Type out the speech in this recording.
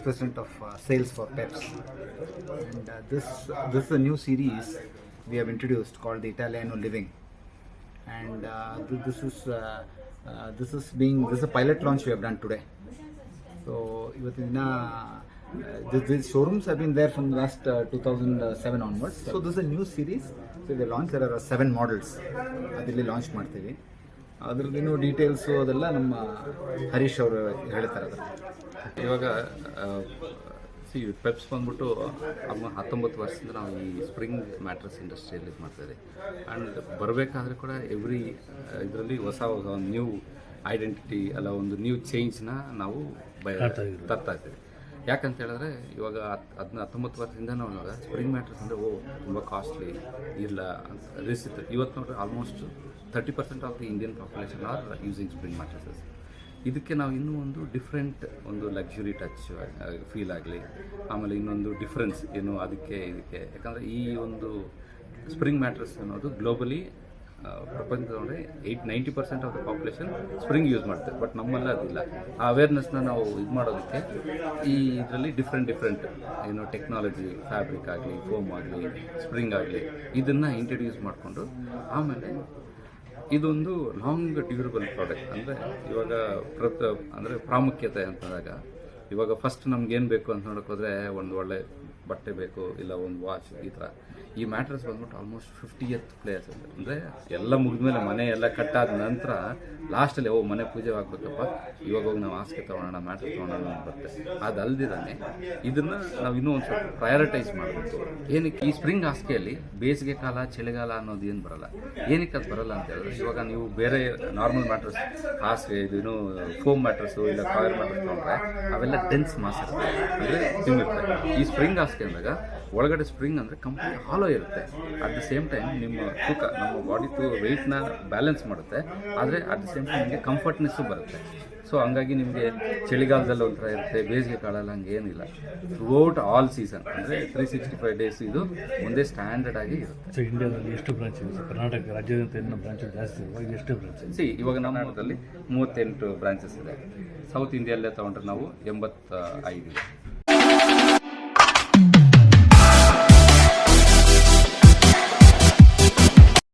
President of uh, Sales for Peps. And uh, this, this is a new series we have introduced called the Italiano Living. And uh, th- this is uh, uh, this is being this is a pilot launch we have done today. So ದಿನ uh, these showrooms have been there from last uh, 2007 onwards. So this is a new series. So they launched. there are seven models. Uh, they launched. ಮಾಡ್ತೀವಿ ಅದ್ರದ್ದು details details ಅದೆಲ್ಲ ನಮ್ಮ ಹರೀಶ್ ಅವರು ಹೇಳ್ತಾರೆ ಅದ್ರ ಇವಾಗ C ಪೆಪ್ಸ್ ಬಂದ್ಬಿಟ್ಟು ಅಮ್ಮ ಹತ್ತೊಂಬತ್ತು ವರ್ಷದಿಂದ ನಾವು ಈ ಸ್ಪ್ರಿಂಗ್ ಮ್ಯಾಟ್ರಸ್ ಇಂಡಸ್ಟ್ರಿಯಲ್ಲಿ ಇದು ಮಾಡ್ತಾಯಿದ್ದೀವಿ ಆ್ಯಂಡ್ ಬರಬೇಕಾದ್ರೆ ಕೂಡ ಎವ್ರಿ ಇದರಲ್ಲಿ ಹೊಸ ಹೊಸ ಒಂದು ನ್ಯೂ ಐಡೆಂಟಿಟಿ ಅಲ್ಲ ಒಂದು ನ್ಯೂ ಚೇಂಜ್ನ ನಾವು ಬಯ ತರ್ತಾ ಇದ್ದೀವಿ. ಯಾಕಂತ ಹೇಳಿದ್ರೆ ಇವಾಗ ಅದನ್ನ ಹತ್ತೊಂಬತ್ತು ವರ್ಷದಿಂದ ನಾವು ಇವಾಗ ಸ್ಪ್ರಿಂಗ್ ಮ್ಯಾಟ್ರಸ್ ಅಂದರೆ, ಓ, ತುಂಬ ಕಾಸ್ಟ್ಲಿ ಇಲ್ಲ ಅಂತ ಇತ್ತು ಇವತ್ತು ನೋಡ್ರಿ almost thirty percent of the Indian population are using spring mattresses ಇದಕ್ಕೆ ನಾವು ಇನ್ನೂ ಒಂದು ಡಿಫ್ರೆಂಟ್ ಒಂದು ಲಕ್ಸುರಿ ಟಚ್ ಫೀಲ್ ಆಗಲಿ. ಆಮೇಲೆ ಇನ್ನೊಂದು ಡಿಫ್ರೆನ್ಸ್ ಏನು ಅದಕ್ಕೆ ಇದಕ್ಕೆ. ಯಾಕಂದರೆ ಈ ಒಂದು ಸ್ಪ್ರಿಂಗ್ ಮ್ಯಾಟ್ರಸ್ ಅನ್ನೋದು globally ಪ್ರಪಂಚದೊಳಗೆ eight ninety percent of the population spring use ಮಾಡ್ತಾರೆ. ಬಟ್ ನಮ್ಮಲ್ಲ ಅದಿಲ್ಲ. ಆ ಅವೇರ್ನೆಸ್ನ ನಾವು ಇದು ಮಾಡೋದಕ್ಕೆ ಈ ಇದರಲ್ಲಿ ಡಿಫ್ರೆಂಟ್ ಡಿಫ್ರೆಂಟ್ ಏನು ಟೆಕ್ನಾಲಜಿ ಫ್ಯಾಬ್ರಿಕ್ ಆಗಲಿ ಫೋಮ್ ಆಗಲಿ ಸ್ಪ್ರಿಂಗ್ ಆಗಲಿ, ಇದನ್ನು ಇಂಟ್ರಡ್ಯೂಸ್ ಮಾಡಿಕೊಂಡು, ಆಮೇಲೆ ಇದೊಂದು ಲಾಂಗ್ ಡ್ಯೂರಬಲ್ ಪ್ರಾಡಕ್ಟ್ ಅಂದರೆ ಇವಾಗ ಪ್ರತ ಅಂದರೆ ಪ್ರಾಮುಖ್ಯತೆ ಅಂತಂದಾಗ ಇವಾಗ ಫಸ್ಟ್ ನಮ್ಗೇನು ಬೇಕು ಅಂತ ನೋಡೋಕೆ ಹೋದರೆ ಒಂದು ಒಳ್ಳೆ ಬಟ್ಟೆ ಬೇಕು, ಇಲ್ಲ ಒಂದು ವಾಚ್ ಈ ಥರ ಈ ಮ್ಯಾಟ್ರಸ್ ಬಂದ್ಬಿಟ್ಟು ಆಲ್ಮೋಸ್ಟ್ ಫಿಫ್ಟಿ ಎತ್ ಪ್ಲೇಯರ್ಸ್ ಅಂದರೆ ಎಲ್ಲ ಮುಗಿದ್ಮೇಲೆ ಮನೆ ಎಲ್ಲ ಕಟ್ಟಾದ ನಂತರ ಲಾಸ್ಟಲ್ಲಿ ಓ, ಮನೆ ಪೂಜೆ ಆಗ್ಬೇಕಪ್ಪ. ಇವಾಗ ಹೋಗಿ ನಾವು ಹಾಸಿಗೆ ತೊಗೊಳೋಣ ಮ್ಯಾಟ್ರಸ್ ತೊಗೊಳೋಣ ಅಂತ ಬರುತ್ತೆ ಅದಲ್ದಿದ್ದಾನೆ ಇದನ್ನು ನಾವು ಇನ್ನೂ ಒಂದು ಸ್ವಲ್ಪ ಪ್ರಯಾರಿಟೈಸ್ ಮಾಡಬೇಕು. ಏನಕ್ಕೆ ಈ ಸ್ಪ್ರಿಂಗ್ ಹಾಸಿಗೆಯಲ್ಲಿ ಬೇಸಿಗೆ ಕಾಲ, ಚಳಿಗಾಲ ಅನ್ನೋದು ಏನು ಬರಲ್ಲ. ಏನಕ್ಕೆ ಅದು ಬರಲ್ಲ ಅಂತ ಹೇಳಿದ್ರೆ, ಇವಾಗ ನೀವು ಬೇರೆ ನಾರ್ಮಲ್ ಮ್ಯಾಟ್ರಸ್ ಹಾಸಿಗೆ ಇದೇನು ಫೋಮ್ ಮ್ಯಾಟ್ರಸ್ಸು ಇಲ್ಲ ಕಾಯರ್ ಮ್ಯಾಟ್ರಸ್ ತೊಗೊಂಡ್ರೆ, ಅವೆಲ್ಲ ಡೆನ್ಸ್ ಮಾಸ್ ಇರುತ್ತೆ. ಅಂದರೆ ತಿನ್ನಿರುತ್ತೆ ಈ ಸ್ಪ್ರಿಂಗ್ ಹಾಸಿಗೆ ಅಂದಾಗ ಒಳಗಡೆ ಸ್ಪ್ರಿಂಗ್ ಅಂದರೆ ಕಂಪ್ಲೀಟ್ ಹಾಲೋ ಇರುತ್ತೆ. ಅಟ್ ದ ಸೇಮ್ ಟೈಮ್ ನಿಮ್ಮ ತೂಕ, ನಮ್ಮ ಬಾಡಿ ತೂ ವೆಯ್ಟ್ನ ಬ್ಯಾಲೆನ್ಸ್ ಮಾಡುತ್ತೆ. ಆದರೆ ಅಟ್ ದ ಸೇಮ್ ಟೈಮ್ ನಿಮಗೆ ಕಂಫರ್ಟ್ನೆಸ್ಸು ಬರುತ್ತೆ. ಸೊ ಹಂಗಾಗಿ ನಿಮಗೆ ಚಳಿಗಾಲದಲ್ಲಿ ಒಂಥರ ಇರುತ್ತೆ ಬೇಸಿಗೆ ಕಾಲಲ್ಲಿ ಹಂಗೆ ಏನಿಲ್ಲ. ಥ್ರೂಔಟ್ ಆಲ್ ಸೀಸನ್ ಅಂದರೆ ತ್ರೀ ಸಿಕ್ಸ್ಟಿ ಫೈವ್ ಡೇಸ್ ಇದು ಒಂದೇ ಸ್ಟ್ಯಾಂಡರ್ಡ್ ಆಗಿ ಇರುತ್ತೆ. ಸೊ ಇಂಡಿಯಾದಲ್ಲಿ ಎಷ್ಟು ಬ್ರಾಂಚ್ ಇದೆ? ಸರ್ ಕರ್ನಾಟಕ ರಾಜ್ಯದಂತ ಏನು ಬ್ರಾಂಚ್ ಜಾಸ್ತಿ ಎಷ್ಟು ಬ್ರಾಂಚ್ ಸಿ ಇವಾಗ ನಮ್ಮದಲ್ಲಿ ಮೂವತ್ತೆಂಟು ಬ್ರಾಂಚಸ್ ಇದೆ. ಸೌತ್ ಇಂಡಿಯಲ್ಲೇ ತೊಗೊಂಡ್ರೆ ನಾವು ಎಂಬತ್ತ ಐದು ಇದೆ